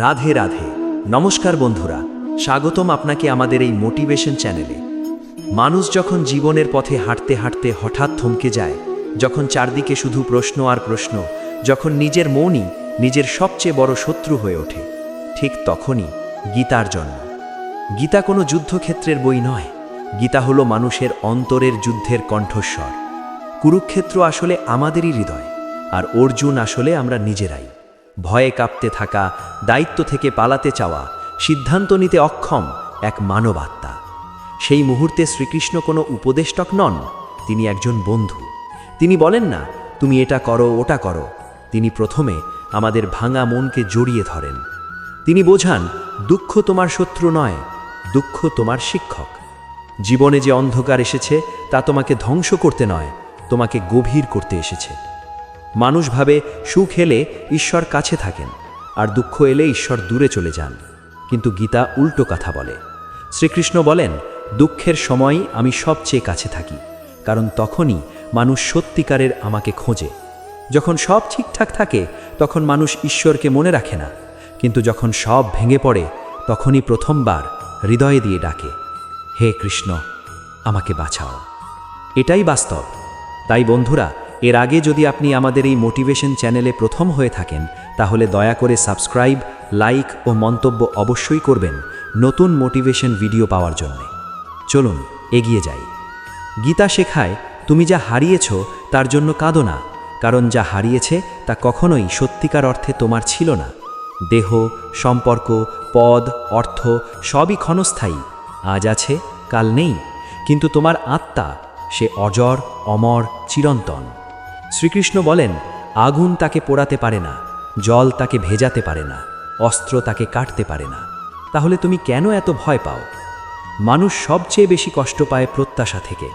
রাধে রাধে। নমস্কার বন্ধুরা, স্বাগতম আপনাকে আমাদের এই মোটিভেশন চ্যানেলে। মানুষ যখন জীবনের পথে হাঁটতে হাঁটতে হঠাৎ থমকে যায়, যখন চারদিকে শুধু প্রশ্ন আর প্রশ্ন, যখন নিজের মনই নিজের সবচেয়ে বড় শত্রু হয়ে ওঠে, ঠিক তখনই গীতার জন্ম। গীতা কোনো যুদ্ধক্ষেত্রের বই নয়, গীতা হলো মানুষের অন্তরের যুদ্ধের কণ্ঠস্বর। কুরুক্ষেত্র আসলে আমাদেরই হৃদয়, আর অর্জুন আসলে আমরা নিজেরাই। ভয়ে কাঁপতে থাকা, দায়িত্ব থেকে পালাতে চাওয়া, সিদ্ধান্ত নিতে অক্ষম এক মানবাত্মা। সেই মুহূর্তে শ্রীকৃষ্ণ কোনো উপদেষ্টক নন, তিনি একজন বন্ধু। তিনি বলেন না, তুমি এটা করো, ওটা করো। তিনি প্রথমে আমাদের ভাঙা মনকে জড়িয়ে ধরেন। তিনি বোঝান, দুঃখ তোমার শত্রু নয়, দুঃখ তোমার শিক্ষক। জীবনে যে অন্ধকার এসেছে, তা তোমাকে ধ্বংস করতে নয়, তোমাকে গভীর করতে এসেছে। মানুষ ভাবে, সুখ এলে ঈশ্বর কাছে থাকেন, আর দুঃখ এলে ঈশ্বর দূরে চলে যান। কিন্তু গীতা উল্টো কথা বলে। শ্রীকৃষ্ণ বলেন, দুঃখের সময় আমি সবচেয়ে কাছে থাকি, কারণ তখনই মানুষ সত্যিকারের আমাকে খোঁজে। যখন সব ঠিকঠাক থাকে, তখন মানুষ ঈশ্বরকে মনে রাখে না, কিন্তু যখন সব ভেঙে পড়ে, তখনই প্রথমবার হৃদয়ে দিয়ে ডাকে, হে কৃষ্ণ, আমাকে বাঁচাও। এটাই বাস্তব। তাই বন্ধুরা এর আগে যদি আপনি আমাদের এই মোটিভেশন চ্যানেলে প্রথম হয়ে থাকেন, তাহলে দয়া করে সাবস্ক্রাইব, লাইক ও মন্তব্য অবশ্যই করবেন নতুন মোটিভেশন ভিডিও পাওয়ার জন্য। চলুন, এগিয়ে যাই। গীতা শেখায়, তুমি যা হারিয়েছ, তার জন্য কাঁদো না, কারণ যা হারিয়েছে, তা কখনোই সত্যিকার অর্থে তোমার ছিল না। দেহ, সম্পর্ক, পদ, অর্থ, সবই ক্ষণস্থায়ী, আজ আছে, কাল নেই, কিন্তু তোমার আত্মা, সে অজর, অমর, চিরন্তন। শ্রীকৃষ্ণ বলেন, আগুন তাকে পোড়াতে পারে না, জল তাকে ভেজাতে পারে না, অস্ত্র তাকে কাটতে পারে না। তাহলে তুমি কেন এত ভয় পাও? মানুষ সবচেয়ে বেশি কষ্ট পায় প্রত্যাশা থেকে।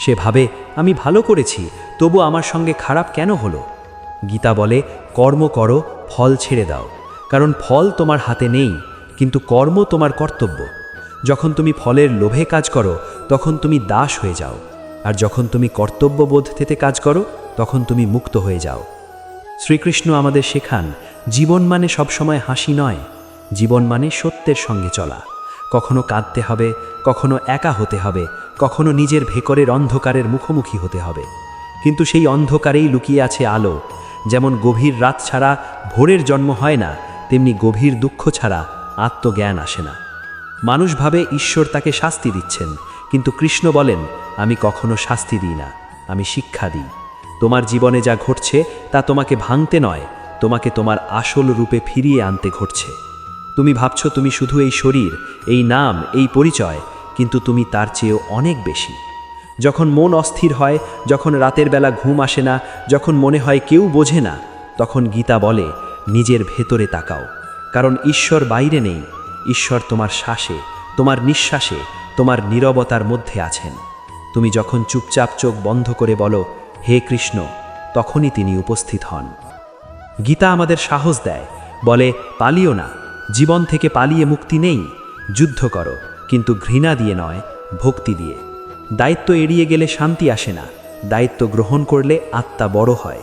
সে ভাবে, আমি ভালো করেছি, তবু আমার সঙ্গে খারাপ কেন হলো? গীতা বলে, কর্ম করো, ফল ছেড়ে দাও। কারণ ফল তোমার হাতে নেই, কিন্তু কর্ম তোমার কর্তব্য। যখন তুমি ফলের লোভে কাজ করো, তখন তুমি দাস হয়ে যাও। আর যখন তুমি কর্তব্যবোধ থেকে কাজ করো তখন তুমি মুক্ত হয়ে যাও। শ্রীকৃষ্ণ আমাদের শেখান, জীবন মানে সবসময় হাসি নয়, জীবন মানে সত্যের সঙ্গে চলা। কখনো কাঁদতে হবে, কখনো একা হতে হবে, কখনো নিজের ভেকরের অন্ধকারের মুখোমুখি হতে হবে। কিন্তু সেই অন্ধকারেই লুকিয়ে আছে আলো। যেমন গভীর রাত ছাড়া ভোরের জন্ম হয় না, তেমনি গভীর দুঃখ ছাড়া আত্মজ্ঞান আসে না। মানুষ ভাবে ঈশ্বর তাকে শাস্তি দিচ্ছেন, কিন্তু কৃষ্ণ বলেন, আমি কখনো শাস্তি দিই না, আমি শিক্ষা দিই। তোমার জীবনে যা ঘটছে তা তোমাকে ভাঙতে নয়, তোমাকে তোমার আসল রূপে ফিরিয়ে আনতে ঘটছে। তুমি ভাবছ তুমি শুধু এই শরীর, এই নাম, এই পরিচয়, কিন্তু তুমি তার চেয়েও অনেক বেশি। যখন মন অস্থির হয়, যখন রাতের বেলা ঘুম আসে না, যখন মনে হয় কেউ বোঝে না, তখন গীতা বলে, নিজের ভেতরে তাকাও। কারণ ঈশ্বর বাইরে নেই, ঈশ্বর তোমার শ্বাসে, তোমার নিঃশ্বাসে, তোমার নীরবতার মধ্যে আছেন। তুমি যখন চুপচাপ চোখ বন্ধ করে বলো হে কৃষ্ণ, তখনই তিনি উপস্থিত হন। গীতা আমাদের সাহস দেয়, বলে, পালিও না, জীবন থেকে পালিয়ে মুক্তি নেই, যুদ্ধ করো, কিন্তু ঘৃণা দিয়ে নয়, ভক্তি দিয়ে। দায়িত্ব এড়িয়ে গেলে শান্তি আসে না, দায়িত্ব গ্রহণ করলে আত্মা বড় হয়।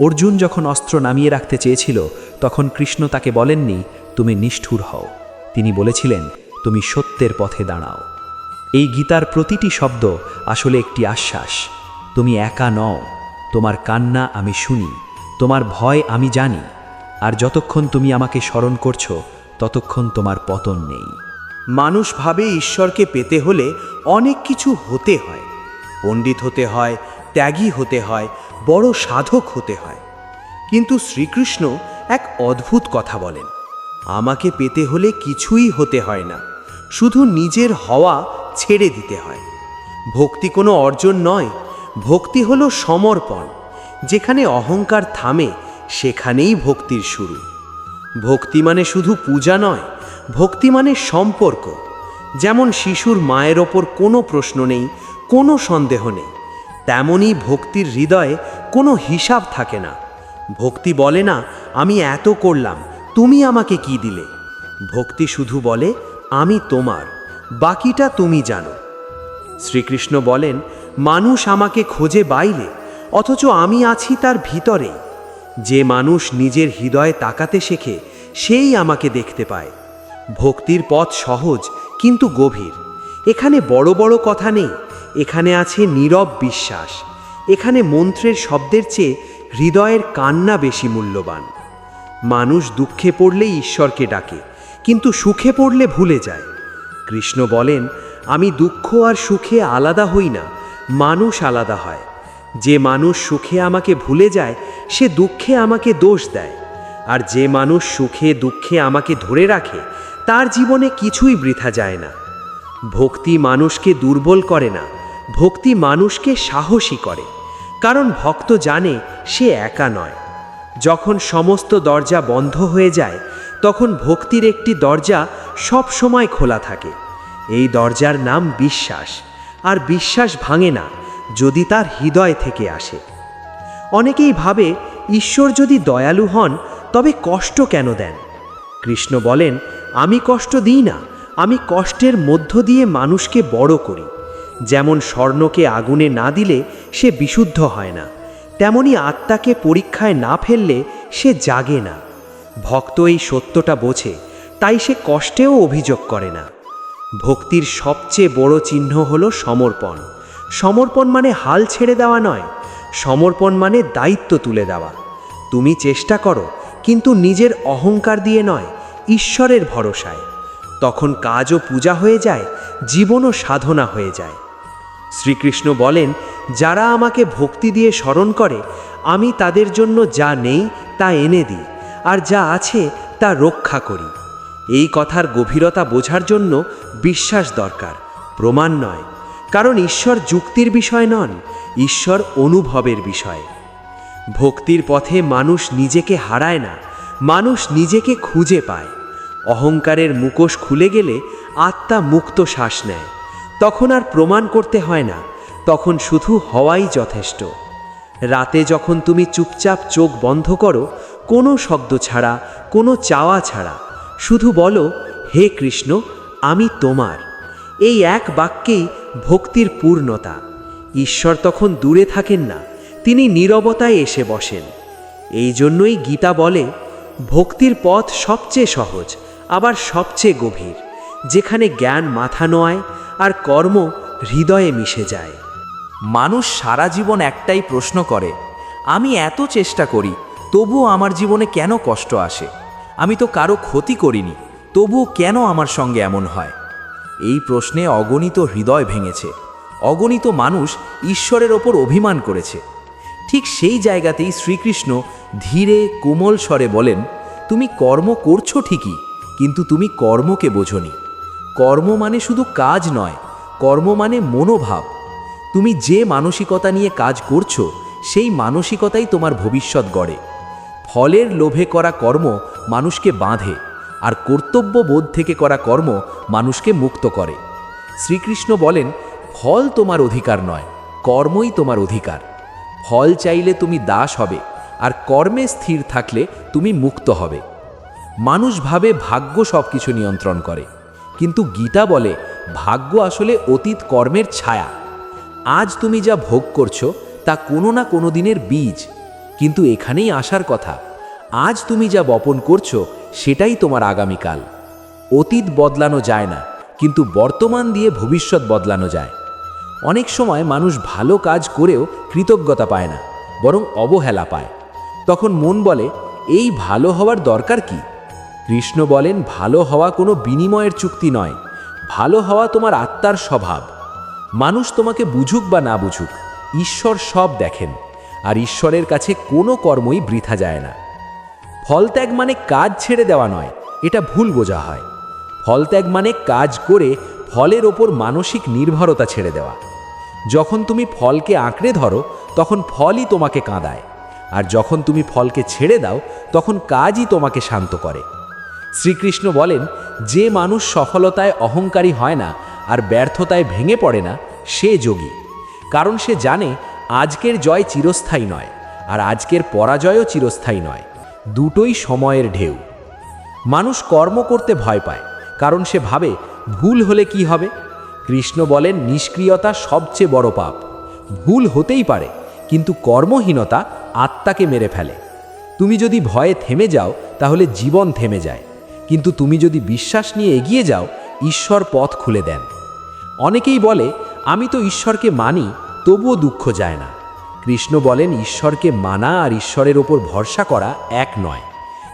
অর্জুন যখন অস্ত্র নামিয়ে রাখতে চেয়েছিল, তখন কৃষ্ণ তাকে বলেননি, তুমি নিষ্ঠুর হও। তিনি বলেছিলেন, তুমি সত্যের পথে দাঁড়াও। এই গীতার প্রতিটি শব্দ আসলে একটি আশ্বাস। তুমি একা নও, তোমার কান্না আমি শুনি, তোমার ভয় আমি জানি, আর যতক্ষণ তুমি আমাকে স্মরণ করছ, ততক্ষণ তোমার পতন নেই। মানুষ ভাবে ঈশ্বরকে পেতে হলে অনেক কিছু হতে হয়, পণ্ডিত হতে হয়, ত্যাগী হতে হয়, বড় সাধক হতে হয়। কিন্তু শ্রীকৃষ্ণ এক অদ্ভুত কথা বলেন, আমাকে পেতে হলে কিছুই হতে হয় না, শুধু নিজের হওয়া ছেড়ে দিতে হয়। ভক্তি কোনো অর্জন নয় ভক্তি হল সমর্পণ। যেখানে অহংকার থামে, সেখানেই ভক্তির শুরু। ভক্তি মানে শুধু পূজা নয়, ভক্তি মানে সম্পর্ক। যেমন শিশুর মায়ের ওপর কোনো প্রশ্ন নেই, কোনো সন্দেহ নেই, তেমনই ভক্তির হৃদয়ে কোনো হিসাব থাকে না। ভক্তি বলে না, আমি এত করলাম, তুমি আমাকে কি দিলে? ভক্তি শুধু বলে, আমি তোমার, বাকিটা তুমি জানো। শ্রীকৃষ্ণ বলেন মানুষ আমাকে খোঁজে বাইরে, অথচ আমি আছি তার ভিতরে। যে মানুষ নিজের হৃদয়ে তাকাতে শেখে, সেই আমাকে দেখতে পায়। ভক্তির পথ সহজ, কিন্তু গভীর। এখানে বড় বড় কথা নেই, এখানে আছে নীরব বিশ্বাস। এখানে মন্ত্রের শব্দের চেয়ে হৃদয়ের কান্না বেশি মূল্যবান। মানুষ দুঃখে পড়লেই ঈশ্বরকে ডাকে, কিন্তু সুখে পড়লে ভুলে যায়। কৃষ্ণ বলেন, আমি দুঃখ আর সুখে আলাদা হই না মানুষ আলাদা হয়। যে মানুষ সুখে আমাকে ভুলে যায়, সে দুঃখে আমাকে দোষ দেয়। আর যে মানুষ সুখে দুঃখে আমাকে ধরে রাখে, তার জীবনে কিছুই বৃথা যায় না। ভক্তি মানুষকে দুর্বল করে না, ভক্তি মানুষকে সাহসী করে। কারণ ভক্ত জানে সে একা নয়। যখন সমস্ত দরজা বন্ধ হয়ে যায়, তখন ভক্তির একটি দরজা সব সময় খোলা থাকে। এই দরজার নাম বিশ্বাস। আর বিশ্বাস ভাঙে না, যদি তার হৃদয় থেকে আসে। অনেকেই ভাবে, ঈশ্বর যদি দয়ালু হন, তবে কষ্ট কেন দেন? কৃষ্ণ বলেন, আমি কষ্ট দিই না, আমি কষ্টের মধ্য দিয়ে মানুষকে বড় করি। যেমন স্বর্ণকে আগুনে না দিলে সে বিশুদ্ধ হয় না, তেমনি আত্মাকে পরীক্ষায় না ফেললে সে জাগে না। ভক্ত এই সত্যটা বোঝে, তাই সে কষ্টেও অভিযোগ করে না। ভক্তির সবচেয়ে বড় চিহ্ন হল সমর্পণ। সমর্পণ মানে হাল ছেড়ে দেওয়া নয়, সমর্পণ মানে দায়িত্ব তুলে দেওয়া। তুমি চেষ্টা করো, কিন্তু নিজের অহংকার দিয়ে নয়, ঈশ্বরের ভরসায়। তখন কাজও পূজা হয়ে যায়, জীবনও সাধনা হয়ে যায়। শ্রীকৃষ্ণ বলেন, যারা আমাকে ভক্তি দিয়ে স্মরণ করে, আমি তাদের জন্য যা নেই তা এনে দিই, আর যা আছে তা রক্ষা করি। এই কথার গভীরতা বোঝার জন্য বিশ্বাস দরকার, প্রমাণ নয়। কারণ ঈশ্বর যুক্তির বিষয় নন, ঈশ্বর অনুভবের বিষয়। ভক্তির পথে মানুষ নিজেকে হারায় না, মানুষ নিজেকে খুঁজে পায়। অহংকারের মুখোশ খুলে গেলে আত্মা মুক্ত শ্বাস নেয়। তখন আর প্রমাণ করতে হয় না, তখন শুধু হওয়াই যথেষ্ট। রাতে যখন তুমি চুপচাপ চোখ বন্ধ করো, কোনো শব্দ ছাড়া, কোনো চাওয়া ছাড়া শুধু বলো, হে কৃষ্ণ, আমি তোমার। এই এক বাক্যেই ভক্তির পূর্ণতা। ঈশ্বর তখন দূরে থাকেন না, তিনি নীরবতায় এসে বসেন। এই জন্যই গীতা বলে, ভক্তির পথ সবচেয়ে সহজ, আবার সবচেয়ে গভীর, যেখানে জ্ঞান মাথা নোয়ায় আর কর্ম হৃদয়ে মিশে যায়। মানুষ সারা জীবন একটাই প্রশ্ন করে, আমি এত চেষ্টা করি, তবুও আমার জীবনে কেন কষ্ট আসে? আমি তো কারও ক্ষতি করিনি, তবুও কেন আমার সঙ্গে এমন হয়? এই প্রশ্নে অগণিত হৃদয় ভেঙেছে, অগণিত মানুষ ঈশ্বরের ওপর অভিমান করেছে। ঠিক সেই জায়গাতেই শ্রীকৃষ্ণ ধীরে কোমল স্বরে বলেন, তুমি কর্ম করছ ঠিকই, কিন্তু তুমি কর্মকে বোঝনি। কর্ম মানে শুধু কাজ নয়, কর্ম মানে মনোভাব। তুমি যে মানসিকতা নিয়ে কাজ করছ, সেই মানসিকতাই তোমার ভবিষ্যৎ গড়ে। ফলের লোভে করা কর্ম মানুষকে বাঁধে, আর কর্তব্য বোধ থেকে করা কর্ম মানুষকে মুক্ত করে। শ্রীকৃষ্ণ বলেন, ফল তোমার অধিকার নয়, কর্মই তোমার অধিকার। ফল চাইলে তুমি দাস হবে, আর কর্মে স্থির থাকলে তুমি মুক্ত হবে। মানুষ ভাবে ভাগ্য সব কিছু নিয়ন্ত্রণ করে, কিন্তু গীতা বলে, ভাগ্য আসলে অতীত কর্মের ছায়া। আজ তুমি যা ভোগ করছ, তা কোনো না কোনো দিনের বীজ। কিন্তু এখানেই আসার কথা। আজ তুমি যা বপন করছ, সেটাই তোমার আগামীকাল। অতীত বদলানো যায় না, কিন্তু বর্তমান দিয়ে ভবিষ্যৎ বদলানো যায়। অনেক সময় মানুষ ভালো কাজ করেও কৃতজ্ঞতা পায় না, বরং অবহেলা পায়। তখন মন বলে, এই ভালো হওয়ার দরকার কি? কৃষ্ণ বলেন, ভালো হওয়া কোনো বিনিময়ের চুক্তি নয়, ভালো হওয়া তোমার আত্মার স্বভাব। মানুষ তোমাকে বুঝুক বা না বুঝুক, ঈশ্বর সব দেখেন। আর ঈশ্বরের কাছে কোনো কর্মই বৃথা যায় না। ফলত্যাগ মানে কাজ ছেড়ে দেওয়া নয়, এটা ভুল বোঝা হয়। ফলত্যাগ মানে কাজ করে ফলের ওপর মানসিক নির্ভরতা ছেড়ে দেওয়া। যখন তুমি ফলকে আঁকড়ে ধরো, তখন ফলই তোমাকে কাঁদায়। আর যখন তুমি ফলকে ছেড়ে দাও, তখন কাজই তোমাকে শান্ত করে। শ্রীকৃষ্ণ বলেন, যে মানুষ সফলতায় অহংকারী হয় না আর ব্যর্থতায় ভেঙে পড়ে না, সে যোগী। কারণ সে জানে আজকের জয় চিরস্থায়ী নয়, আর আজকের পরাজয়ও চিরস্থায়ী নয়। দুটোই সময়ের ঢেউ। মানুষ কর্ম করতে ভয় পায়, কারণ সে ভাবে, ভুল হলে কি হবে? কৃষ্ণ বলেন, নিষ্ক্রিয়তা সবচেয়ে বড় পাপ। ভুল হতেই পারে, কিন্তু কর্মহীনতা আত্মাকে মেরে ফেলে। তুমি যদি ভয়ে থেমে যাও, তাহলে জীবন থেমে যায়। কিন্তু তুমি যদি বিশ্বাস নিয়ে এগিয়ে যাও, ঈশ্বর পথ খুলে দেন। অনেকেই বলে, আমি তো ঈশ্বরকে মানি তবুও দুঃখ যায় না। কৃষ্ণ বলেন, ঈশ্বরকে মানা আর ঈশ্বরের ওপর ভরসা করা এক নয়।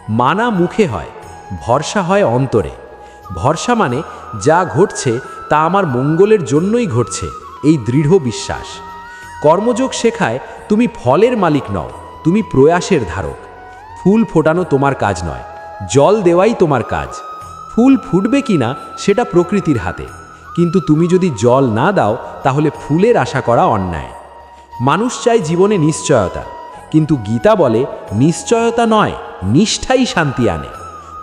মানা মুখে হয়, ভরসা হয় অন্তরে। ভরসা মানে যা ঘটছে তা আমার মঙ্গলের জন্যই ঘটছে, এই দৃঢ় বিশ্বাস। কর্মযোগ শেখায়, তুমি ফলের মালিক নও, তুমি প্রয়াসের ধারক। ফুল ফোটানো তোমার কাজ নয়, জল দেওয়াই তোমার কাজ। ফুল ফুটবে কিনা সেটা প্রকৃতির হাতে। কিন্তু তুমি যদি জল না দাও, তাহলে ফুলের আশা করা অন্যায়। মানুষ চায় জীবনে নিশ্চয়তা, কিন্তু গীতা বলে, নিশ্চয়তা নয়, নিষ্ঠাই শান্তি আনে।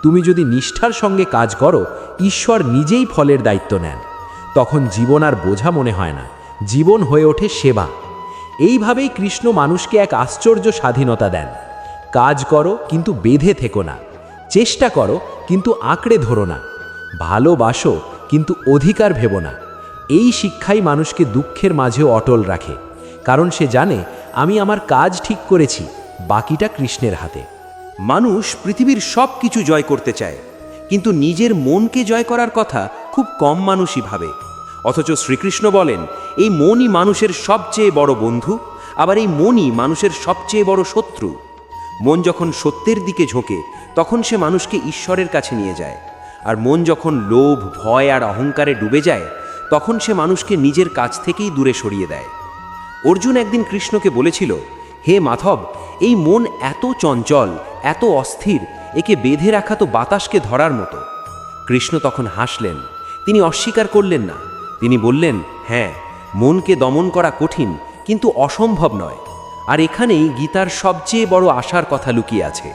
তুমি যদি নিষ্ঠার সঙ্গে কাজ করো, ঈশ্বর নিজেই ফলের দায়িত্ব নেন। তখন জীবন আর বোঝা মনে হয় না, জীবন হয়ে ওঠে সেবা। এইভাবেই কৃষ্ণ মানুষকে এক আশ্চর্য স্বাধীনতা দেন। কাজ করো, কিন্তু বেঁধে থেকো না। চেষ্টা করো, কিন্তু আঁকড়ে ধরো না। ভালোবাসো কিন্তু অধিকার ভেব না। এই শিক্ষাই মানুষকে দুঃখের মাঝেও অটল রাখে। কারণ সে জানে, আমি আমার কাজ ঠিক করেছি, বাকিটা কৃষ্ণের হাতে। মানুষ পৃথিবীর সব কিছু জয় করতে চায়, কিন্তু নিজের মনকে জয় করার কথা খুব কম মানুষই ভাবে। অথচ শ্রীকৃষ্ণ বলেন, এই মনই মানুষের সবচেয়ে বড় বন্ধু, আবার এই মনই মানুষের সবচেয়ে বড় শত্রু। মন যখন সত্যের দিকে ঝোঁকে, তখন সে মানুষকে ঈশ্বরের কাছে নিয়ে যায়। আর মন যখন লোভ, ভয় আর অহংকারে ডুবে যায়, তখন সে মানুষকে নিজের কাছ থেকেই দূরে সরিয়ে দেয়। অর্জুন একদিন কৃষ্ণকে বলেছিল, হে মাধব, এই মন এত চঞ্চল, এত অস্থির, একে বেঁধে রাখা তো বাতাসকে ধরার মতো। কৃষ্ণ তখন হাসলেন। তিনি অস্বীকার করলেন না। তিনি বললেন হ্যাঁ মনকে দমন করা কঠিন, কিন্তু অসম্ভব নয়। আর এখানেই গীতার সবচেয়ে বড় আশার কথা লুকিয়ে আছে।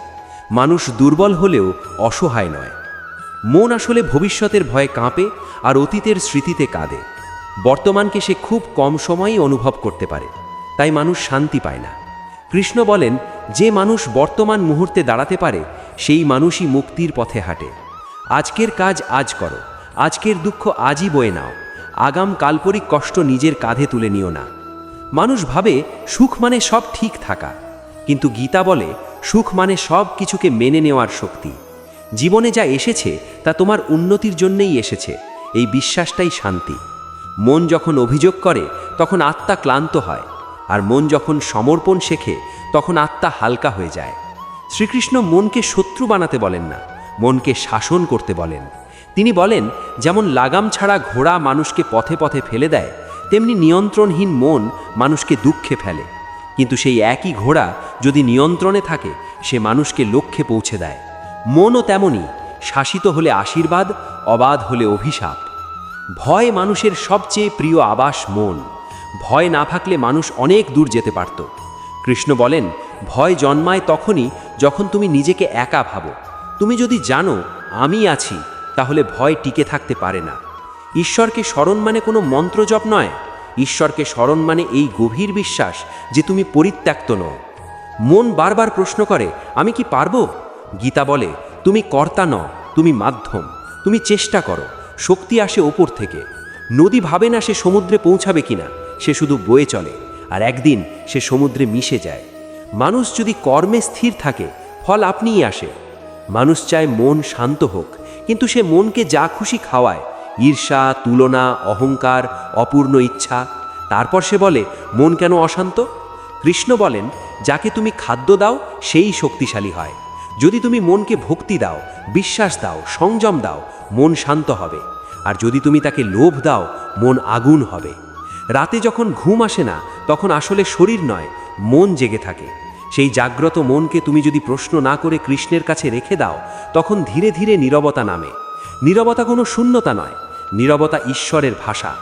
মানুষ দুর্বল হলেও অসহায় নয়। মন আসলে ভবিষ্যতের ভয়ে কাঁপে আর অতীতের স্মৃতিতে কাঁদে। বর্তমানকে সে খুব কম সময়ই অনুভব করতে পারে, তাই মানুষ শান্তি পায় না। কৃষ্ণ বলেন, যে মানুষ বর্তমান মুহূর্তে দাঁড়াতে পারে, সেই মানুষই মুক্তির পথে হাঁটে। আজকের কাজ আজ করো, আজকের দুঃখ আজই বয়ে নাও, আগাম কাল্পরিক কষ্ট নিজের কাঁধে তুলে নিও না। মানুষ ভাবে, সুখ মানে সব ঠিক থাকা, কিন্তু গীতা বলে, সুখ মানে সব কিছুকে মেনে নেওয়ার শক্তি। জীবনে যা এসেছে, তা তোমার উন্নতির জন্যই এসেছে। এই বিশ্বাসটাই শান্তি। মন যখন অভিযোগ করে, তখন আত্মা ক্লান্ত হয়। আর মন যখন সমর্পণ শেখে, তখন আত্মা হালকা হয়ে যায়। শ্রীকৃষ্ণ মনকে শত্রু বানাতে বলেন না, মনকে শাসন করতে বলেন। তিনি বলেন, যেমন লাগাম ছাড়া ঘোড়া মানুষকে পথে পথে ফেলে দেয়, তেমনি নিয়ন্ত্রণহীন মন মানুষকে দুঃখে ফেলে। কিন্তু সেই একই ঘোড়া যদি নিয়ন্ত্রণে থাকে, সে মানুষকে লক্ষ্যে পৌঁছে দেয়। মনও তেমনই, শাসিত হলে আশীর্বাদ, অবাধ হলে অভিশাপ। ভয় মানুষের সবচেয়ে প্রিয় আবাস মন। ভয় না থাকলে মানুষ অনেক দূর যেতে পারত। কৃষ্ণ বলেন, ভয় জন্মায় তখনই যখন তুমি নিজেকে একা ভাবো। তুমি যদি জানো, আমি আছি, তাহলে ভয় টিকে থাকতে পারে না। ঈশ্বরকে স্মরণ মানে কোনো মন্ত্রজপ নয়। ঈশ্বরকে স্মরণ মানে এই গভীর বিশ্বাস যে তুমি পরিত্যক্ত নও। মন বারবার প্রশ্ন করে, আমি কি পারব? গীতা বলে, তুমি কর্তা ন তুমি মাধ্যম। তুমি চেষ্টা করো, শক্তি আসে ওপর থেকে। নদী ভাবে না সে সমুদ্রে পৌঁছাবে কিনা, সে শুধু বয়ে চলে, আর একদিন সে সমুদ্রে মিশে যায়। মানুষ যদি কর্মে স্থির থাকে, ফল আপনিই আসে। মানুষ চায় মন শান্ত হোক, কিন্তু সে মনকে যা খুশি খাওয়ায়, ঈর্ষা, তুলনা, অহংকার, অপূর্ণ ইচ্ছা। তারপর সে বলে, মন কেন অশান্ত? কৃষ্ণ বলেন, যাকে তুমি খাদ্য দাও, সেই শক্তিশালী হয়। যদি তুমি মনকে ভক্তি দাও, বিশ্বাস দাও, সংযম দাও, মন শান্ত হবে। আর যদি তুমি তাকে লোভ দাও, মন আগুন হবে। রাতে যখন ঘুম আসে না, তখন আসলে শরীর নয়, মন জেগে থাকে। সেই জাগ্রত মনকে তুমি যদি প্রশ্ন না করে কৃষ্ণের কাছে রেখে দাও, তখন ধীরে ধীরে নীরবতা নামে। নীরবতা কোনো শূন্যতা নয়, নীরবতা ঈশ্বরের ভাষা।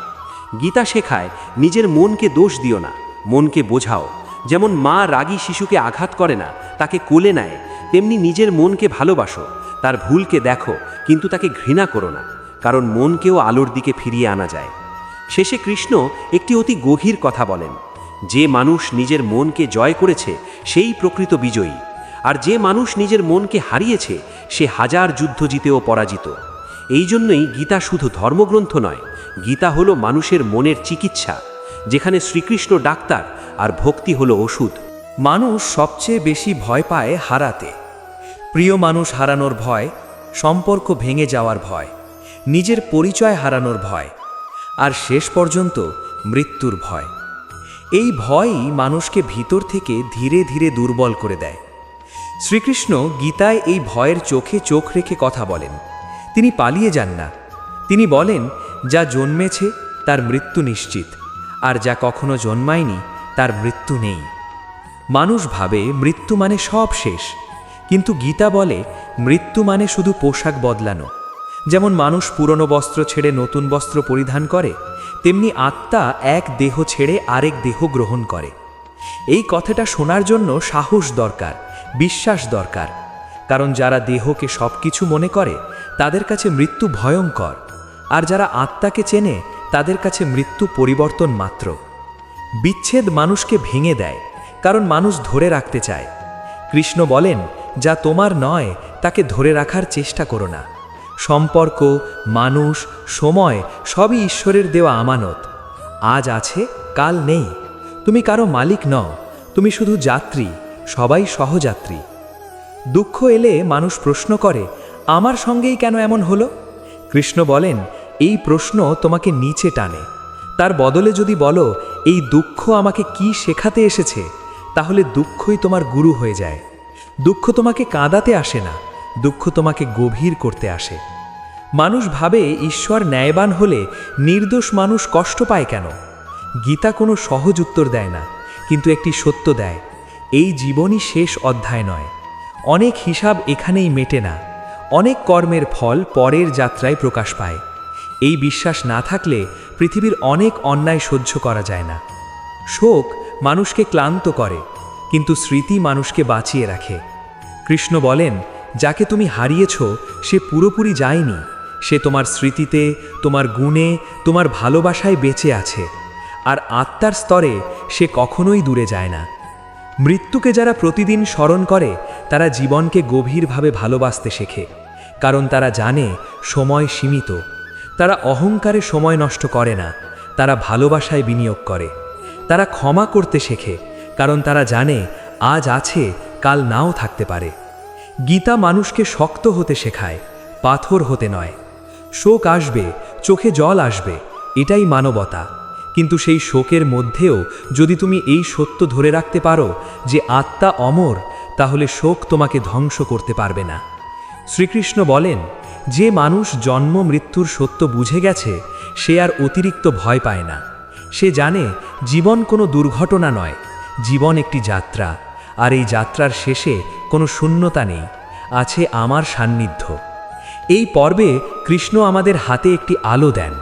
গীতা শেখায়, নিজের মনকে দোষ দিও না, মনকে বোঝাও। যেমন মা রাগী শিশুকে আঘাত করে না, তাকে কোলে নেয় তেমনি নিজের মনকে ভালোবাসো, তার ভুলকে দেখো, কিন্তু তাকে ঘৃণা করো না, কারণ মনকেও আলোর দিকে ফিরিয়ে আনা যায়। শেষে কৃষ্ণ একটি অতি গভীর কথা বলেন, যে মানুষ নিজের মনকে জয় করেছে, সেই প্রকৃত বিজয়ী। আর যে মানুষ নিজের মনকে হারিয়েছে, সে হাজার যুদ্ধ জিতেও পরাজিত। এই জন্যই গীতা শুধু ধর্মগ্রন্থ নয়, গীতা হলো মানুষের মনের চিকিৎসা, যেখানে শ্রীকৃষ্ণ ডাক্তার আর ভক্তি হলো ওষুধ। মানুষ সবচেয়ে বেশি ভয় পায় হারাতে। প্রিয় মানুষ হারানোর ভয়, সম্পর্ক ভেঙে যাওয়ার ভয়, নিজের পরিচয় হারানোর ভয়, আর শেষ পর্যন্ত মৃত্যুর ভয়। এই ভয়ই মানুষকে ভিতর থেকে ধীরে ধীরে দুর্বল করে দেয়। শ্রীকৃষ্ণ গীতায় এই ভয়ের চোখে চোখ রেখে কথা বলেন। তিনি পালিয়ে যান না। তিনি বলেন, যা জন্মেছে, তার মৃত্যু নিশ্চিত, আর যা কখনো জন্মায়নি, তার মৃত্যু নেই। মানুষ ভাবে মৃত্যু মানে সব শেষ। কিন্তু গীতা বলে, মৃত্যু মানে শুধু পোশাক বদলানো। যেমন মানুষ পুরনো বস্ত্র ছেড়ে নতুন বস্ত্র পরিধান করে, তেমনি আত্মা এক দেহ ছেড়ে আরেক দেহ গ্রহণ করে। এই কথাটা শোনার জন্য সাহস দরকার, বিশ্বাস দরকার। কারণ যারা দেহকে সব কিছু মনে করে, তাদের কাছে মৃত্যু ভয়ঙ্কর। আর যারা আত্মাকে চেনে, তাদের কাছে মৃত্যু পরিবর্তন মাত্র। বিচ্ছেদ মানুষকে ভেঙে দেয়, কারণ মানুষ ধরে রাখতে চায়। কৃষ্ণ বলেন যা তোমার নয়, তাকে ধরে রাখার চেষ্টা করো না। সম্পর্ক, মানুষ, সময়, সবই ঈশ্বরের দেওয়া আমানত। আজ আছে, কাল নেই। তুমি কারও মালিক নও, তুমি শুধু যাত্রী, সবাই সহযাত্রী। দুঃখ এলে মানুষ প্রশ্ন করে, আমার সঙ্গেই কেন এমন হলো? কৃষ্ণ বলেন, এই প্রশ্ন তোমাকে নিচে টানে। তার বদলে যদি বলো, এই দুঃখ আমাকে কি শেখাতে এসেছে, তাহলে দুঃখই তোমার গুরু হয়ে যায়। দুঃখ তোমাকে কাঁদাতে আসে না, দুঃখ তোমাকে গভীর করতে আসে। মানুষ ভাবে ঈশ্বর ন্যায়বান হলে নির্দোষ মানুষ কষ্ট পায় কেন? গীতা কোনো সহজ উত্তর দেয় না, কিন্তু একটি সত্য দেয়, এই জীবনই শেষ অধ্যায় নয়। অনেক হিসাব এখানেই মেটে না, অনেক কর্মের ফল পরের যাত্রায় প্রকাশ পায়। এই বিশ্বাস না থাকলে পৃথিবীর অনেক অন্যায় সহ্য করা যায় না। শোক মানুষকে ক্লান্ত করে কিন্তু স্মৃতি মানুষকে বাঁচিয়ে রাখে। কৃষ্ণ বলেন, যাকে তুমি হারিয়েছ, সে পুরোপুরি যায়নি। সে তোমার স্মৃতিতে, তোমার গুণে, তোমার ভালোবাসায় বেঁচে আছে। আর আত্মার স্তরে সে কখনোই দূরে যায় না। মৃত্যুকে যারা প্রতিদিন স্মরণ করে, তারা জীবনকে গভীরভাবে ভালোবাসতে শেখে। কারণ তারা জানে, সময় সীমিত। তারা অহংকারে সময় নষ্ট করে না। তারা ভালোবাসায় বিনিয়োগ করে। তারা ক্ষমা করতে শেখে। কারণ তারা জানে, আজ আছে, কাল নাও থাকতে পারে। গীতা মানুষকে শক্ত হতে শেখায়, পাথর হতে নয়। শোক আসবে, চোখে জল আসবে, এটাই মানবতা। কিন্তু সেই শোকের মধ্যেও যদি তুমি এই সত্য ধরে রাখতে পারো যে আত্মা অমর, তাহলে শোক তোমাকে ধ্বংস করতে পারবে না। শ্রীকৃষ্ণ বলেন, যে মানুষ জন্ম মৃত্যুর সত্য বুঝে গেছে, সে আর অতিরিক্ত ভয় পায় না। সে জানে, জীবন কোনো দুর্ঘটনা নয় জীবন একটি যাত্রা, আর এই যাত্রার শেষে কোনো শূন্যতা নেই, আছে আমার সান্নিধ্য। এই পর্বে কৃষ্ণ আমাদের হাতে একটি আলো দেন।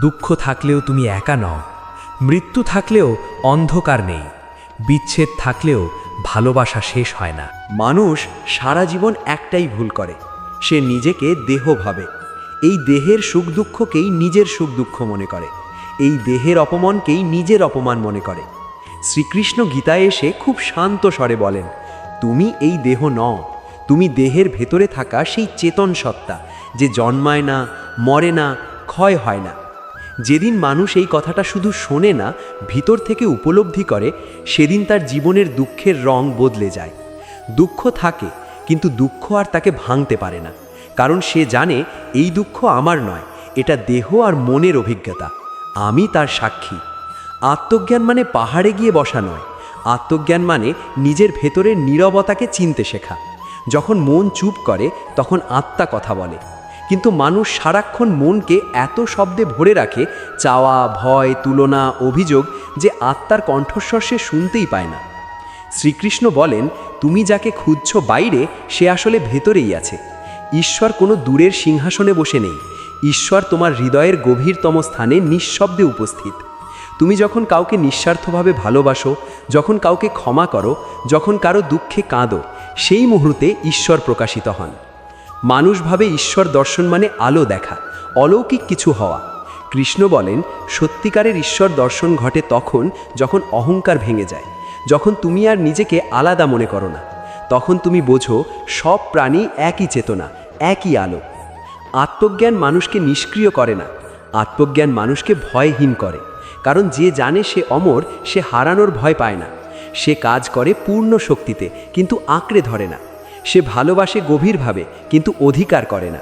দুঃখ থাকলেও তুমি একা নও, মৃত্যু থাকলেও অন্ধকার নেই, বিচ্ছেদ থাকলেও ভালোবাসা শেষ হয় না। মানুষ সারা জীবন একটাই ভুল করে, সে নিজেকে দেহ ভাবে। এই দেহের সুখ দুঃখকেই নিজের সুখ দুঃখ মনে করে, এই দেহের অপমানকেই নিজের অপমান মনে করে। শ্রীকৃষ্ণ গীতায় এসে খুব শান্ত স্বরে বলেন, তুমি এই দেহ নও, তুমি দেহের ভেতরে থাকা সেই চেতন সত্তা যে জন্মায় না, মরে না, ক্ষয় হয় না। যেদিন মানুষ এই কথাটা শুধু শোনে না, ভিতর থেকে উপলব্ধি করে, সেদিন তার জীবনের দুঃখের রং বদলে যায়। দুঃখ থাকে, কিন্তু দুঃখ আর তাকে ভাঙতে পারে না, কারণ সে জানে, এই দুঃখ আমার নয়, এটা দেহ আর মনের অভিজ্ঞতা। আমি তার সাক্ষী। আত্মজ্ঞান মানে পাহাড়ে গিয়ে বসা নয়। আত্মজ্ঞান মানে নিজের ভেতরের নীরবতাকে চিনতে শেখা। যখন মন চুপ করে, তখন আত্মা কথা বলে। কিন্তু মানুষ সারাক্ষণ মনকে এত শব্দে ভরে রাখে, চাওয়া, ভয়, তুলনা, অভিযোগ যে আত্মার কণ্ঠস্বর সে শুনতেই পায় না। শ্রীকৃষ্ণ বলেন, তুমি যাকে খুঁজছ বাইরে, সে আসলে ভেতরেই আছে। ঈশ্বর কোনো দূরের সিংহাসনে বসে নেই। ঈশ্বর তোমার হৃদয়ের গভীরতম স্থানে নিঃশব্দে উপস্থিত। তুমি যখন কাউকে নিঃস্বার্থভাবে ভালোবাসো, যখন কাউকে ক্ষমা করো, যখন কারও দুঃখে কাঁদো, সেই মুহূর্তে ঈশ্বর প্রকাশিত হন। মানুষভাবে ঈশ্বর দর্শন মানে আলো দেখা, অলৌকিক কিছু হওয়া। কৃষ্ণ বলেন, সত্যিকারের ঈশ্বর দর্শন ঘটে তখন যখন অহংকার ভেঙে যায়, যখন তুমি আর নিজেকে আলাদা মনে করো না। তখন তুমি বোঝো, সব প্রাণী একই চেতনা, একই আলো। আত্মজ্ঞান মানুষকে নিষ্ক্রিয় করে না, আত্মজ্ঞান মানুষকে ভয়হীন করে। কারণ যে জানে সে অমর, সে হারানোর ভয় পায় না। সে কাজ করে পূর্ণ শক্তিতে, কিন্তু আঁকড়ে ধরে না। সে ভালোবাসে গভীরভাবে, কিন্তু অধিকার করে না।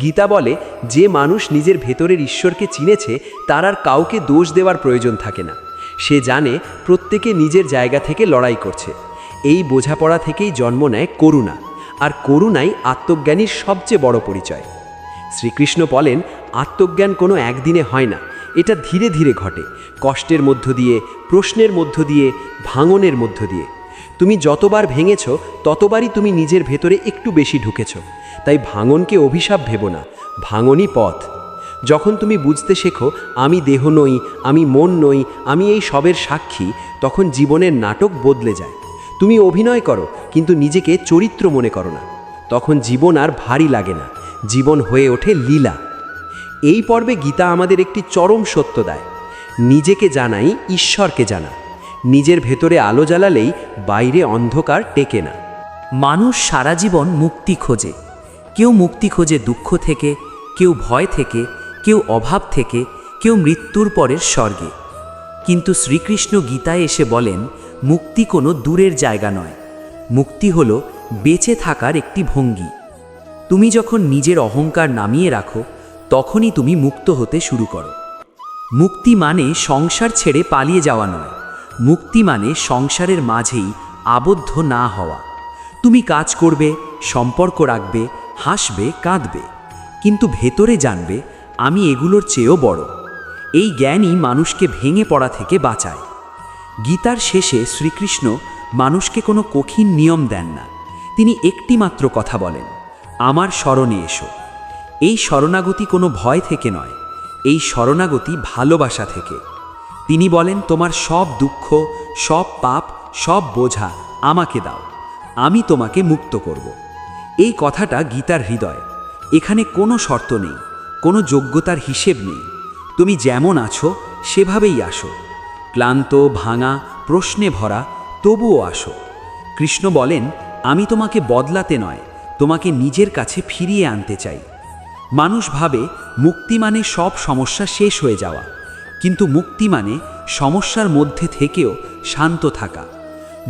গীতা বলে, যে মানুষ নিজের ভেতরের ঈশ্বরকে চিনেছে, তার আর কাউকে দোষ দেওয়ার প্রয়োজন থাকে না। সে জানে, প্রত্যেকে নিজের জায়গা থেকে লড়াই করছে। এই বোঝাপড়া থেকেই জন্ম নেয় করুণা। আর করুণাই আত্মজ্ঞানীর সবচেয়ে বড় পরিচয়। শ্রীকৃষ্ণ বলেন, আত্মজ্ঞান কোনো একদিনে হয় না। এটা ধীরে ধীরে ঘটে, কষ্টের মধ্য দিয়ে, প্রশ্নের মধ্য দিয়ে, ভাঙনের মধ্য দিয়ে। তুমি যতবার ভেঙেছ, ততবারই তুমি নিজের ভেতরে একটু বেশি ঢুকেছ। তাই ভাঙনকে অভিশাপ ভেব না, ভাঙনই পথ। যখন তুমি বুঝতে শেখো, আমি দেহ নই, আমি মন নই, আমি এই সবের সাক্ষী, তখন জীবনের নাটক বদলে যায়। তুমি অভিনয় করো, কিন্তু নিজেকে চরিত্র মনে করো না। তখন জীবন আর ভারী লাগে না, জীবন হয়ে ওঠে লীলা। এই পর্বে গীতা আমাদের একটি চরম সত্য দেয়। নিজেকে জানাই ঈশ্বরকে জানা। নিজের ভেতরে আলো জ্বালালেই বাইরে অন্ধকার টেকে না। মানুষ সারা জীবন মুক্তি খোঁজে। কেউ মুক্তি খোঁজে দুঃখ থেকে, কেউ ভয় থেকে, কেউ অভাব থেকে, কেউ মৃত্যুর পরের স্বর্গে। কিন্তু শ্রীকৃষ্ণ গীতায় এসে বলেন, মুক্তি কোনো দূরের জায়গা নয়। মুক্তি হলো বেঁচে থাকার একটি ভঙ্গি। তুমি যখন নিজের অহংকার নামিয়ে রাখো তখনই তুমি মুক্ত হতে শুরু করো। মুক্তি মানে সংসার ছেড়ে পালিয়ে যাওয়া নয়। মুক্তি মানে সংসারের মাঝেই আবদ্ধ না হওয়া। তুমি কাজ করবে, সম্পর্ক রাখবে, হাসবে, কাঁদবে। কিন্তু ভেতরে জানবে, আমি এগুলোর চেয়েও বড়। এই জ্ঞানই মানুষকে ভেঙে পড়া থেকে বাঁচায়। গীতার শেষে শ্রীকৃষ্ণ মানুষকে কোনো কঠিন নিয়ম দেন না। তিনি একটিমাত্র কথা বলেন, আমার স্মরণে এসো। এই শরণাগতি কোনো ভয় থেকে নয়, এই শরণাগতি ভালোবাসা থেকে। তিনি বলেন, তোমার সব দুঃখ, সব পাপ, সব বোঝা আমাকে দাও, আমি তোমাকে মুক্ত করব। এই কথাটা গীতার হৃদয়। এখানে কোনো শর্ত নেই, কোনো যোগ্যতার হিসেব নেই। তুমি যেমন আছো, সেভাবেই আসো। ক্লান্ত, ভাঙা, প্রশ্নে ভরা, তবুও আসো। কৃষ্ণ বলেন, আমি তোমাকে বদলাতে নয়, তোমাকে নিজের কাছে ফিরিয়ে আনতে চাই। মানুষ ভাবে মুক্তি মানে সব সমস্যা শেষ হয়ে যাওয়া। কিন্তু মুক্তি মানে সমস্যার মধ্যে থেকেও শান্ত থাকা।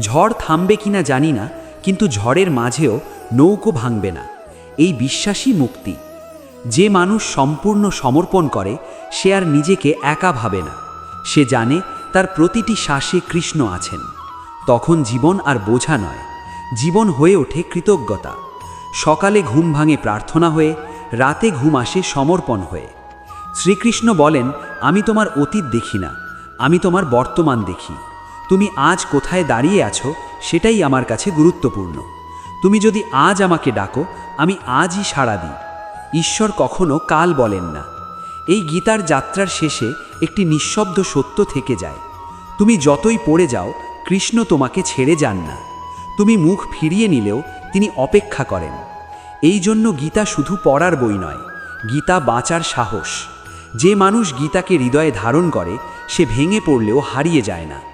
ঝড় থামবে কিনা জানি না, কিন্তু ঝড়ের মাঝেও নৌকো ভাঙবে না। এই বিশ্বাসই মুক্তি। যে মানুষ সম্পূর্ণ সমর্পণ করে, সে আর নিজেকে একা ভাবে না। সে জানে তার প্রতিটি শ্বাসে কৃষ্ণ আছেন। তখন জীবন আর বোঝা নয়। জীবন হয়ে ওঠে কৃতজ্ঞতা। সকালে ঘুম ভাঙে প্রার্থনা হয়ে রাতে ঘুম আসে সমর্পণ হয়ে। শ্রীকৃষ্ণ বলেন, আমি তোমার অতীত দেখি না, আমি তোমার বর্তমান দেখি। তুমি আজ কোথায় দাঁড়িয়ে আছো সেটাই আমার কাছে গুরুত্বপূর্ণ। তুমি যদি আজ আমাকে ডাকো, আমি আজই সাড়া দিই। ঈশ্বর কখনো কাল বলেন না। এই গীতার যাত্রার শেষে একটি নিঃশব্দ সত্য থেকে যায়। তুমি যতই পড়ে যাও, কৃষ্ণ তোমাকে ছেড়ে যান না। তুমি মুখ ফিরিয়ে নিলেও তিনি অপেক্ষা করেন। এই জন্য গীতা শুধু পড়ার বই নয়, গীতা বাঁচার সাহস। যে মানুষ গীতাকে হৃদয়ে ধারণ করে, সে ভেঙে পড়লেও হারিয়ে যায় না।